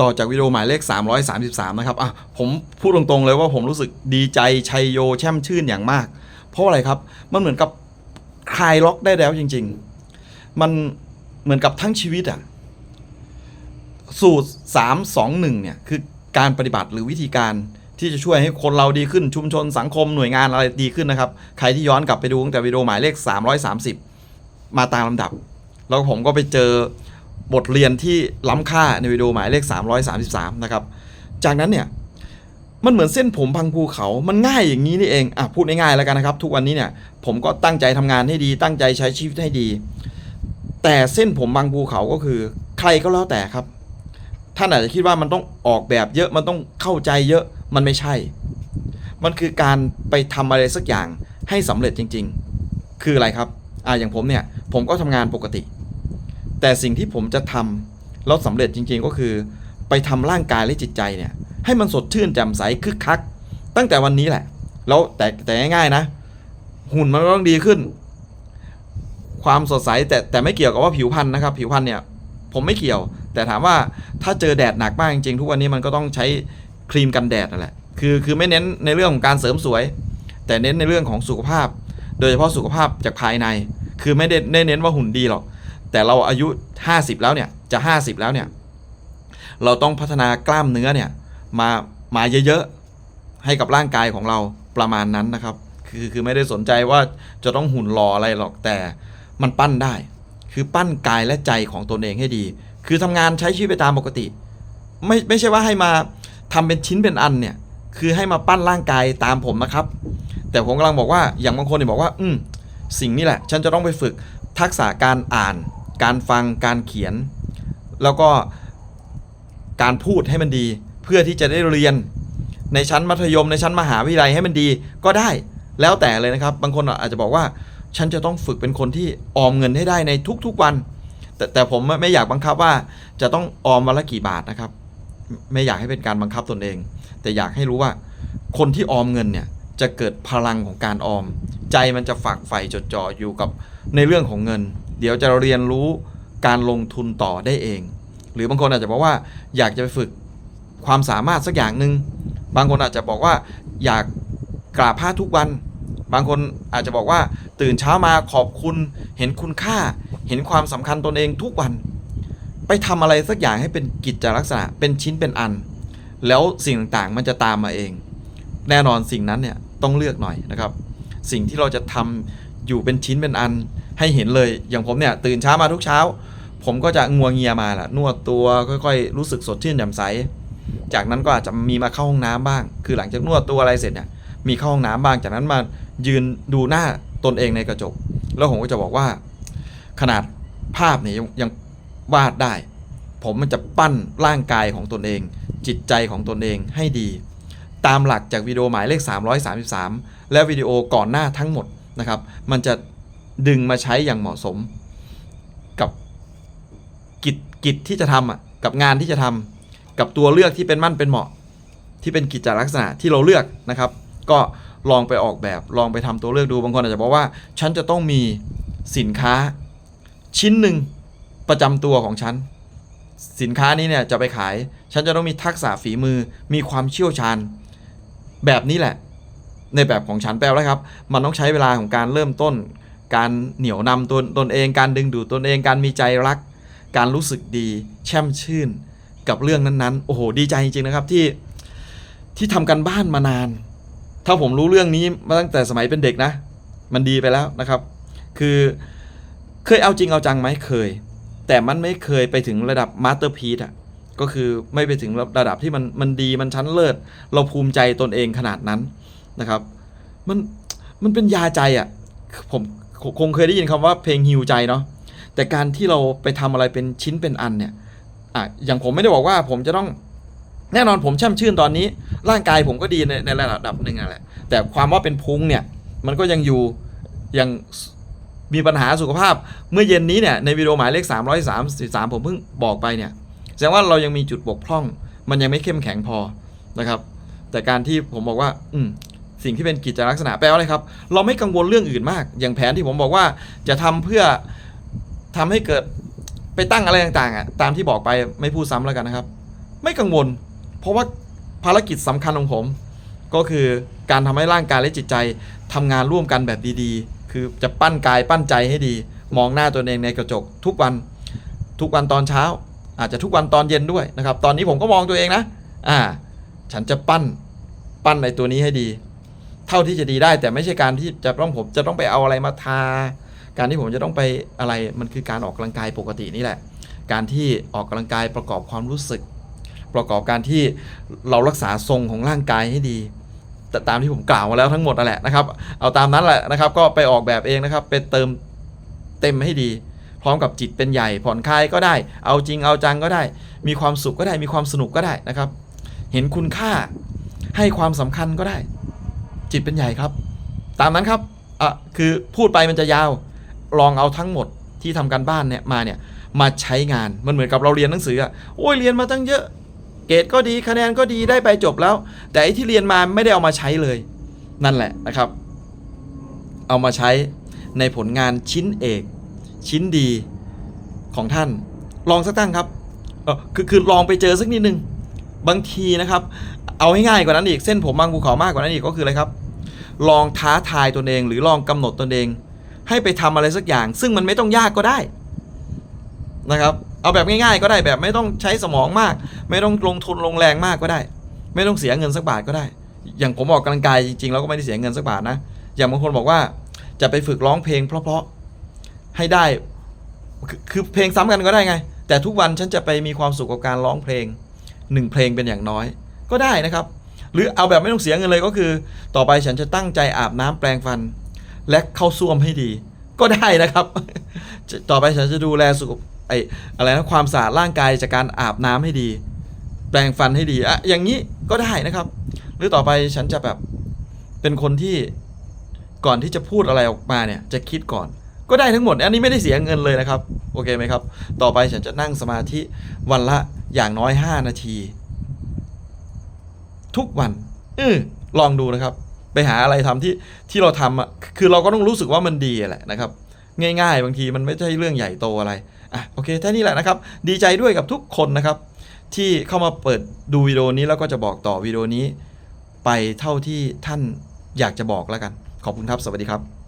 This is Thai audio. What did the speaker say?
ต่อจากวิดีโอหมายเลข 333 นะครับอะผมพูดตรงๆเลยว่าผมรู้สึกดีใจชัยโยแช่มชื่นอย่างมาก เพราะอะไรครับ มันเหมือนกับคลายล็อกได้แล้วจริง ๆ มันเหมือนกับทั้งชีวิตอะสูตร 3 2 1 เนี่ย คือการปฏิบัติหรือวิธีการที่จะช่วยให้คนเราดีขึ้นชุมชนสังคมหน่วยงานอะไรดีขึ้นนะครับ ใครที่ย้อนกลับไปดูตั้งแต่วิดีโอหมายเลข 330 มาตามลำดับ แล้วผมก็ไปเจอ บทเรียนที่ล้ำค่าในวิดีโอหมายเลข 333 นะครับ จากนั้นเนี่ย มันเหมือนเส้นผมพังภูเขา มันง่ายอย่างนี้นี่เอง อะ พูดง่ายๆแล้วกันนะครับ ทุกวันนี้เนี่ย ผมก็ตั้งใจทำงานให้ดี ตั้งใจใช้ชีวิตให้ดี แต่เส้นผมบางภูเขาก็คือ ใครก็แล้วแต่ครับ ท่านอาจจะคิดว่ามันต้องออกแบบเยอะ มันต้องเข้าใจเยอะ มันไม่ใช่ มันคือการไปทำอะไรสักอย่างให้สำเร็จจริง ๆ คืออะไรครับ อ่าอย่างผมเนี่ย ผมก็ทำงานปกติ แต่สิ่งที่ผมจะทำแล้วสำเร็จจริงๆก็คือ ไปทำร่างกายและจิตใจเนี่ย ให้มันสดชื่นแจ่มใสคึกคัก ตั้งแต่วันนี้แหละ แล้วแต่แต่ง่ายๆนะ หุ่นมันก็ต้องดีขึ้น ความสดใสแต่แต่ไม่เกี่ยวกับว่าผิวพรรณนะครับ ผิวพรรณเนี่ย ผมไม่เกี่ยว แต่ถามว่าถ้าเจอแดดหนักมากจริงๆทุกวันนี้มันก็ต้องใช้ครีมกันแดดนั่นแหละคือคือไม่เน้นในเรื่องของการเสริมสวย แต่เน้นในเรื่องของสุขภาพ โดยเฉพาะสุขภาพจากภายใน คือไม่ได้ได้เน้นว่าหุ่นดีหรอก แต่เราอายุ 50 แล้วเนี่ยจะ 50 แล้วเนี่ยเราต้องพัฒนากล้ามเนื้อเนี่ยมามาเยอะๆให้กับร่างกายของเราประมาณนั้นนะครับ คือคือไม่ได้สนใจว่าจะต้องหุ่นหล่ออะไรหรอกแต่มันปั้นได้ คือปั้นกายและใจของตนเองให้ดี คือทำงานใช้ชีวิตไปตามปกติ ไม่ไม่ใช่ว่าให้มาทำเป็นชิ้นเป็นอันเนี่ยคือให้มาปั้นร่างกายตามผมนะครับ แต่ผมกำลังบอกว่าอย่างบางคนเนี่ยบอกว่า อืมสิ่งนี้แหละ ฉันจะต้องไปฝึกทักษะการอ่าน การฟังการเขียน แล้วก็การพูดให้มันดี เพื่อที่จะได้เรียนในชั้นมัธยมในชั้นมหาวิทยาลัยให้มันดีก็ได้แล้วแต่เลยนะครับ บางคนอาจจะบอกว่าฉันจะต้องฝึกเป็นคนที่ออมเงินให้ได้ในทุกๆวัน แต่แต่ผมไม่อยากบังคับว่าจะต้องออมวันละกี่บาทนะครับ ไม่อยากให้เป็นการบังคับตนเอง แต่อยากให้รู้ว่าคนที่ออมเงินเนี่ยจะเกิดพลังของการออม ใจมันจะฝักใฝ่จดจ่ออยู่กับในเรื่องของเงิน เดี๋ยวจะเรียนรู้การลงทุนต่อได้เอง หรือบางคนอาจจะบอกว่าอยากจะไปฝึกความสามารถสักอย่างหนึ่งบางคนอาจจะบอกว่าอยากกราบผ้าทุกวัน บางคนอาจจะบอกว่าตื่นเช้ามาขอบคุณเห็นคุณค่า เห็นความสำคัญตนเองทุกวัน ไปทำอะไรสักอย่างให้เป็นกิจลักษณะเป็นชิ้นเป็นอัน แล้วสิ่งต่างๆมันจะตามมาเอง แน่นอนสิ่งนั้นเนี่ยต้องเลือกหน่อยนะครับ สิ่งที่เราจะทำอยู่เป็นชิ้นเป็นอัน ให้เห็นเลย อย่างผมเนี่ยตื่นเช้ามาทุกเช้า ผมก็จะงัวเงียมาแหละนวดตัวค่อยๆ รู้สึกสดชื่นแจ่มใส จากนั้นก็อาจจะมีมาเข้าห้องน้ำบ้าง คือหลังจากนวดตัวอะไรเสร็จเนี่ยมีเข้าห้องน้ำบ้าง จากนั้นมายืนดูหน้าตนเองในกระจก แล้วผมก็จะบอกว่า ขนาดภาพเนี่ยยังยังวาดได้ ผมมันจะปั้นร่างกายของตนเอง จิตใจของตนเองให้ดี ตามหลักจากวิดีโอหมายเลข 333 และวิดีโอก่อนหน้าทั้งหมดนะครับ มันจะ ดึงมาใช้อย่างเหมาะสม กับกิจกิจที่จะทำอะกับงานที่จะทำกับตัวเลือกที่เป็นมั่นเป็นเหมาะ ที่เป็นกิจลักษณะที่เราเลือกนะครับ ก็ลองไปออกแบบลองไปทำตัวเลือกดูบางคนอาจจะบอกว่า ฉันจะต้องมีสินค้าชิ้นหนึ่งประจำตัวของฉัน สินค้านี้เนี่ยจะไปขาย ฉันจะต้องมีทักษะฝีมือมีความเชี่ยวชาญ แบบนี้แหละ ในแบบของฉันแปลว่าครับ มันต้องใช้เวลาของการเริ่มต้น การเหนี่ยวนำตนตนเองการดึงดูดตนเองการมีใจรัก การรู้สึกดี แช่มชื่นกับเรื่องนั้นๆ โอ้โห ดีใจจริงๆนะครับที่ที่ทำกันบ้านมานาน ถ้าผมรู้เรื่องนี้มาตั้งแต่สมัยเป็นเด็กนะ มันดีไปแล้วนะครับ คือเคยเอาจริงเอาจังไหมเคย แต่มันไม่เคยไปถึงระดับมาสเตอร์พีซอะก็คือไม่ไปถึงระดับที่มันมันดีมันชั้นเลิศ เราภูมิใจตนเองขนาดนั้นนะครับ มันมันเป็นยาใจอะผม คงเคยได้ยินคำว่าเพลงฮิวใจเนาะแต่การที่เราไปทำอะไรเป็นชิ้นเป็นอันเนี่ยอะอย่างผมไม่ได้บอกว่าผมจะต้องแน่นอนผมช่มชื่นตอนนี้ ร่างกายผมก็ดีในในระดับหนึ่งอะแหละแต่ความว่าเป็นพุงเนี่ยมันก็ยังอยู่ยังมีปัญหาสุขภาพเมื่อเย็นนี้เนี่ยในวิดีโอหมายเลข 333 ผมเพิ่งบอกไปเนี่ยแสดงว่าเรายังมีจุดบกพร่อง มันยังไม่เข้มแข็งพอนะครับ แต่การที่ผมบอกว่า อืม สิ่งที่เป็นกิจลักษณะแปลว่าอะไรครับ เราไม่กังวลเรื่องอื่นมาก อย่างแผนที่ผมบอกว่าจะทำเพื่อทำให้เกิดไปตั้งอะไรต่างๆอะตามที่บอกไปไม่พูดซ้ำแล้วกันนะครับ ไม่กังวล เพราะว่าภารกิจสำคัญของผม ก็คือการทำให้ร่างกายและจิตใจทำงานร่วมกันแบบดีๆ คือจะปั้นกายปั้นใจให้ดี มองหน้าตัวเองในกระจก ทุกวันทุกวันตอนเช้า อาจจะทุกวันตอนเย็นด้วยนะครับ ตอนนี้ผมก็มองตัวเองนะ อ่า ฉันจะปั้นปั้นในตัวนี้ให้ดี ท่าที่จะดีได้ แต่ไม่ใช่การที่จะต้องผมจะต้องไปเอาอะไรมาทา การที่ผมจะต้องไปอะไรมันคือการออกกำลังกายปกตินี่แหละ การที่ออกกำลังกายประกอบความรู้สึก ประกอบการที่เรารักษาทรงของร่างกายให้ดีแต่ตามที่ผมกล่าวมาแล้วทั้งหมดนั่นแหละนะครับ เอาตามนั้นแหละนะครับ ก็ไปออกแบบเองนะครับ ไปเติมเต็มให้ดี พร้อมกับจิตเป็นใหญ่ ผ่อนคลายก็ได้ เอาจริงเอาจังก็ได้ มีความสุขก็ได้ มีความสนุกก็ได้นะครับ เห็นคุณค่า ให้ความสำคัญก็ได้ จิตเป็นใหญ่ครับ ตามนั้นครับอะคือพูดไปมันจะยาว ลองเอาทั้งหมดที่ทำการบ้านเนี่ยมาเนี่ยมาใช้งานมันเหมือนกับเราเรียนหนังสืออะโอ้ยเรียนมาตั้งเยอะ เกรดก็ดีคะแนนก็ดีได้ไปจบแล้ว แต่ไอ้ที่เรียนมาไม่ได้เอามาใช้เลยนั่นแหละนะครับ เอามาใช้ในผลงานชิ้นเอก ชิ้นดีของท่าน ลองสักตั้งครับเออคือคือลองไปเจอสักนิดนึง บางทีนะครับ เอาให้ง่ายกว่านั้นอีกเส้นผมบางภูเขามากกว่านั้นอีกก็คืออะไรครับ ลองท้าทายตนเอง หรือลองกำหนดตนเอง ให้ไปทำอะไรสักอย่าง ซึ่งมันไม่ต้องยากก็ได้นะครับ เอาแบบง่ายๆก็ได้แบบไม่ต้องใช้สมองมาก ไม่ต้องลงทุนลงแรงมากก็ได้ ไม่ต้องเสียเงินสักบาทก็ได้ อย่างผมออกกำลังกายจริงๆแล้วก็ไม่ได้เสียเงินสักบาทนะอย่างบางคนบอกว่าจะไปฝึกร้องเพลงเพราะๆให้ได้คือคือเพลงซ้ำกันก็ได้ไง แต่ทุกวันฉันจะไปมีความสุขกับการร้องเพลงหนึ่งเพลงเป็นอย่างน้อย ก็ได้นะครับ หรือเอาแบบไม่ต้องเสียเงินเลยก็คือ ต่อไปฉันจะตั้งใจอาบน้ำแปรงฟัน และเข้าซ่วมให้ดี ก็ได้นะครับ ต่อไปฉันจะดูแลสุขไออะไรนะความสะอาดร่างกายจากการอาบน้ำให้ดี แปรงฟันให้ดีอะอย่างนี้ก็ได้นะครับ หรือต่อไปฉันจะแบบเป็นคนที่ก่อนที่จะพูดอะไรออกมาเนี่ยจะคิดก่อนก็ได้ทั้งหมด อันนี้ไม่ได้เสียเงินเลยนะครับ โอเคไหมครับ ต่อไปฉันจะนั่งสมาธิวันละอย่างน้อย 5 นาที ทุกวันเออลองดูนะครับ ไปหาอะไรทำที่ที่เราทำอะคือเราก็ต้องรู้สึกว่ามันดีแหละนะครับ ง่าย ๆ บางทีมันไม่ใช่เรื่องใหญ่โตอะไรอะโอเคแค่นี้แหละนะครับ ดีใจด้วยกับทุกคนนะครับ ที่เข้ามาเปิดดูวิดีโอนี้แล้วก็จะบอกต่อวิดีโอนี้ ไปเท่าที่ท่านอยากจะบอกแล้วกัน ขอบคุณครับ สวัสดีครับ